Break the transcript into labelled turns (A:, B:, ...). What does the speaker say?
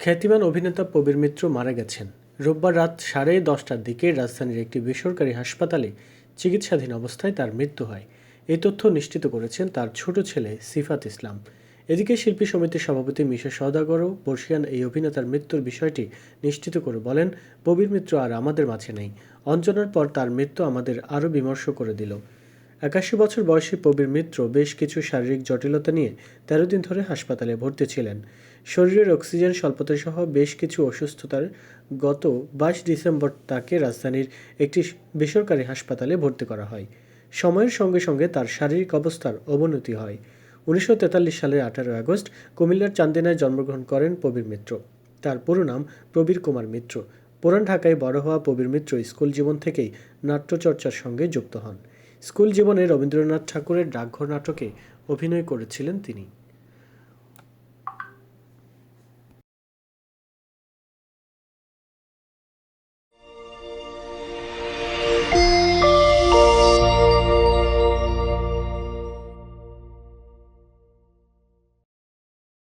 A: খ্যাতিমান অভিনেতা প্রবীর মিত্র মারা গেছেন। রোববার রাত সাড়ে দশটার দিকে রাজধানীর একটি বেসরকারি হাসপাতালে চিকিৎসাধীন অবস্থায় তার মৃত্যু হয়। এই তথ্য নিশ্চিত করেছেন তার ছোট ছেলে সিফাত ইসলাম। এদিকে শিল্পী সমিতির সভাপতি মিশা সওদাগরও বর্ষিয়ান এই অভিনেতার মৃত্যুর বিষয়টি নিশ্চিত করে বলেন, প্রবীর মিত্র আর আমাদের মাঝে নেই। অঞ্জনার পর তার মৃত্যু আমাদের আরও বিমর্ষ করে দিল। একাশি বছর বয়সী প্রবীর মিত্র বেশ কিছু শারীরিক জটিলতা নিয়ে তেরো দিন ধরে হাসপাতালে ভর্তি ছিলেন। শরীরের অক্সিজেন স্বল্পতা সহ বেশ কিছু অসুস্থতার গত বাইশ ডিসেম্বর তাকে রাজধানীর একটি বেসরকারি হাসপাতালে ভর্তি করা হয়। সময়ের সঙ্গে সঙ্গে তার শারীরিক অবস্থার অবনতি হয়। উনিশশো তেতাল্লিশ সালের আঠারো আগস্ট কুমিল্লার চান্দিনায় জন্মগ্রহণ করেন প্রবীর মিত্র। তার পুরো নাম প্রবীর কুমার মিত্র। পুরান ঢাকায় বড় হওয়া প্রবীর মিত্র স্কুল জীবন থেকেই নাট্যচর্চার সঙ্গে যুক্ত হন। স্কুল জীবনে রবীন্দ্রনাথ ঠাকুরের ডাকঘর নাটকে অভিনয় করেছিলেন তিনি।